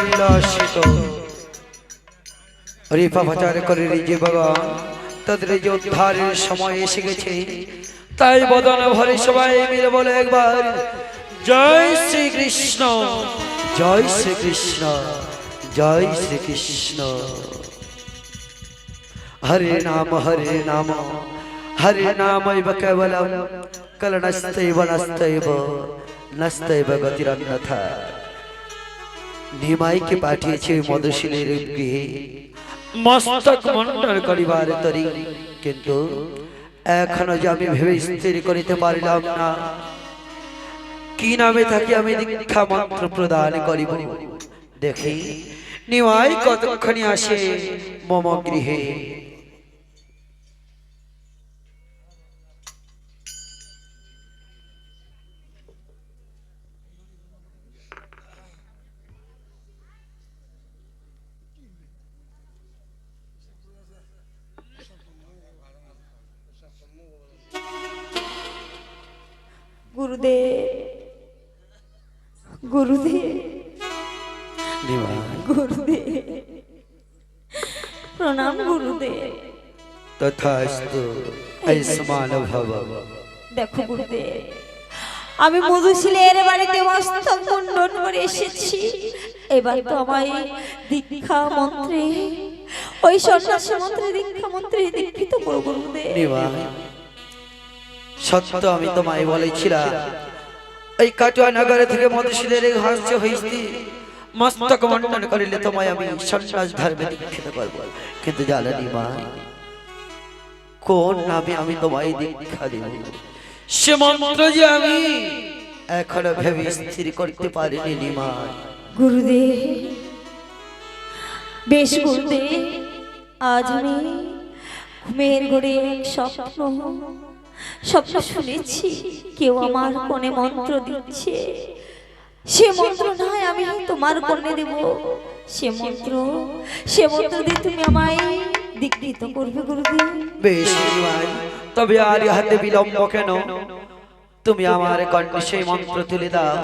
উল্লাসিত রিফা প্রচার করে যে ভগবান তাদের যে উদ্ধারের সময় এসে গেছে, তাই বদন ভরে সবাই মিলে বলে একবার, জয় শ্রীকৃষ্ণ জয় শ্রীকৃষ্ণ জয় শ্রীকৃষ্ণ। হরে নাম হরে নাম, হরে নামৈব কেবলম, কলনস্তৈব, নস্তৈব নস্তৈব গতিরন্যথা। নিমাইকে পাঠিয়েছে মধুশীলের গৃহে। মস্তক মন্ডল করিবার তরি। কিন্তু এখনও যে আমি ভেবে স্থির করিতে পারিলাম না কি নামে থাকি আমি দীক্ষা মন্ত্র প্রদান করিব? দেখি নিমাই কতক্ষণে আসে মম গৃহে। গুরুদেব গুরুদেব গুরুদেব প্রণাম গুরুদেব তথাস্তু আয়ুষ্মান ভব দেখো গুরুদেব আমি মধুশীলের বাড়িতে মস্তক মুন্ডন করে এসেছি। এবার তো আমায় দীক্ষা মন্ত্রে ওই সন্ন্যাসী মন্ত্রে দীক্ষা মন্ত্রে দীক্ষিত করো গুরুদেব। সত্য আমি তোমায় বলেছিলাম। এই কাটুয়া নগরে থেকে মধুশীলের হাস্য হইস্তি মস্তক মন্ডন করিলে তোমায় আমি সন্ন্যাস ধর্মে দীক্ষিত করব। কিন্তু জানো নিমাই কোন নামে আমি তোমায় দীক্ষা দিব? সে মন্ত্র যে আমি এখনও ভেবে স্থির করতে পারিনি নিমাই গুরুদেব, বেশ গুরুদেব আজ আমি ঘুমের ঘরে এক স্বপ্ন স্বপ্ন শুনেছি কেউ আমার কোণে মন্ত্র দিচ্ছে। সে মন্ত্র নয় আমি তোমার কোণে দেব। সে মন্ত্র সে মন্ত্র দিয়ে তুমি আমায় দিকৃত করবে গুরুদেব। বেশ ভাই তবে আর হাতে বিলম্ব কেন? তুমি আমার কণ্ঠে সেই মন্ত্র তুলে দাও।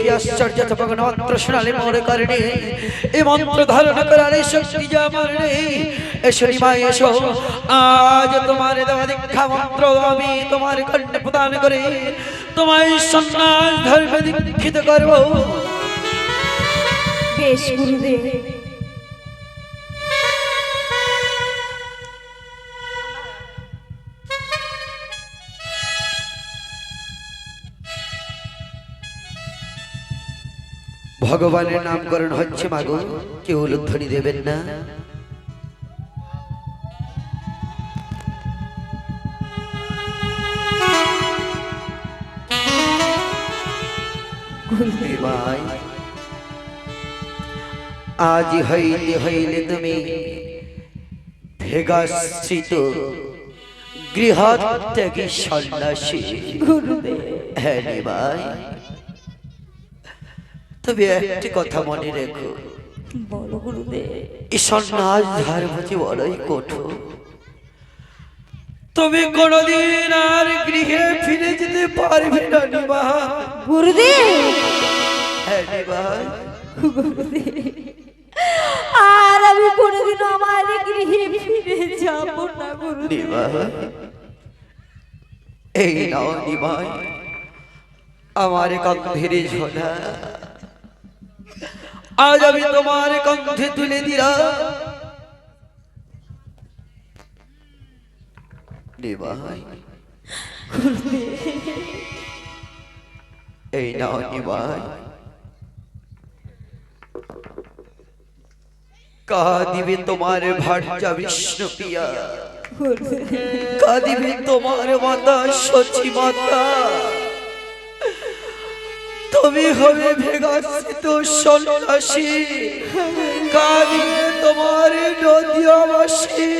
কি আশ্চর্য তপক মন্ত্র শোনালে মনে করেনি এই মন্ত্র ধারণ করার শক্তি যে আমার নেই। এসো নিমাই এসো আজ তোমার দেওয়া দীক্ষা মন্ত্র আমি তোমার কণ্ঠে প্রদান করে তোমায় সন্ন্যাস ধর্মে দীক্ষিত করব। বেশ, গুরুদেব। ভগবানের নামকরণ হচ্ছে মাগো কেউ উলুধ্বনি দেবেন না। আজ হইলে হইলে তুমি ভেগাশ্রিত গৃহত্যাগী সন্ন্যাসী। গুরুদেব হ্যাঁ নিমাই তবে একটি কথা মনে রেখো। বলো গুরুদেব। যে বড়ই কঠোর। তুমি কোনদিন আর গৃহে ফিরে যেতে পারবে না নিমা গুরুদেব হ্যাঁ আর আমি কোনোদিনও আমার গৃহে ফিরে যাব না গুরুদেব। এই নাও আমার কন্ধের ঝোলা। আজ আমি তোমার কণ্ঠে তুলে দিলাম। এই নাও নিমাই কাদিবে তোমার ভার্যা বিষ্ণু প্রিয়া কাদিবে তোমার মাতা সচি মাতা? তুমি হবে ভেগাসিত সন্ন্যাসী। কাঁদিয়ে তোমার নদী আমাসী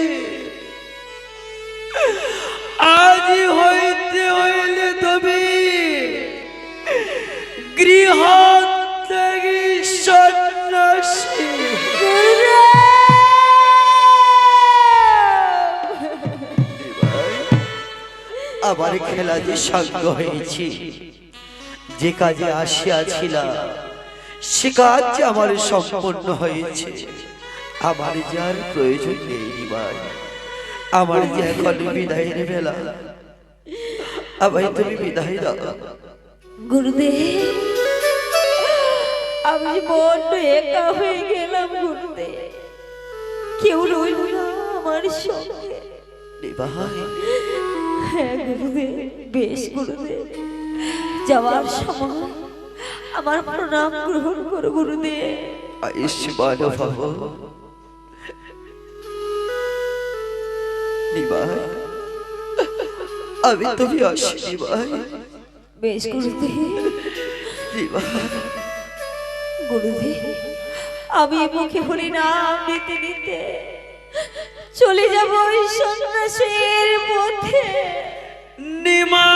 আজ হইতে হইলে তুমি গৃহ আবার খেলা যে সাধ্য হয়েছি। যে কাজে আসিয়াছিলাম সে কাজ যে আমার সম্পন্ন হয়েছে। আমার যার প্রয়োজন নেই আমার যে এখন বিদায়ের বেলা। আমায় তুমি বিদায় দাও। গুরুদেব আমি বড্ড একা হয়ে গেলাম গুরুদেব। কেউ রইল না আমার সঙ্গে। হ্যাঁ গুরুদেব বেশ গুরুদেব। যাওয়ার সময় আমার প্রণাম গ্রহণ করো গুরুদেব। আয়ুষ্মান ভব। নিবাই আমি তুমি আসি বেশ গুরুদেব। গুরুদেব আমি মুখে হরি নাম নিতে নিতে চলে যাব ওই সন্ন্যাসের পথে নিমা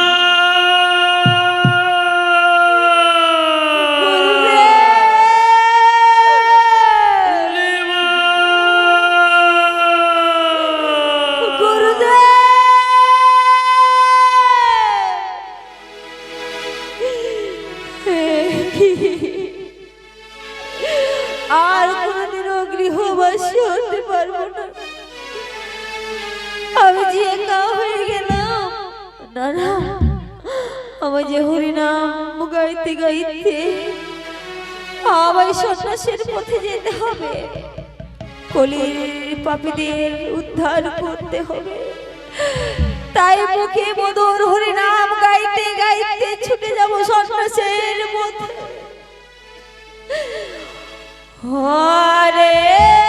আর কোনদিনও গৃহবাসী হতে পারব না। আমি যে একা হয়ে গেলাম, না না আমার যে হরিনাম গাইতে গাইতে আমায় সন্ন্যাসের পথে যেতে হবে। কলির পাপীদের উদ্ধার করতে হবে। তাই মুখে মধুর হরিনাম গাইতে গাইতে ছুটে যাব সন্ন্যাসের পথে। হরে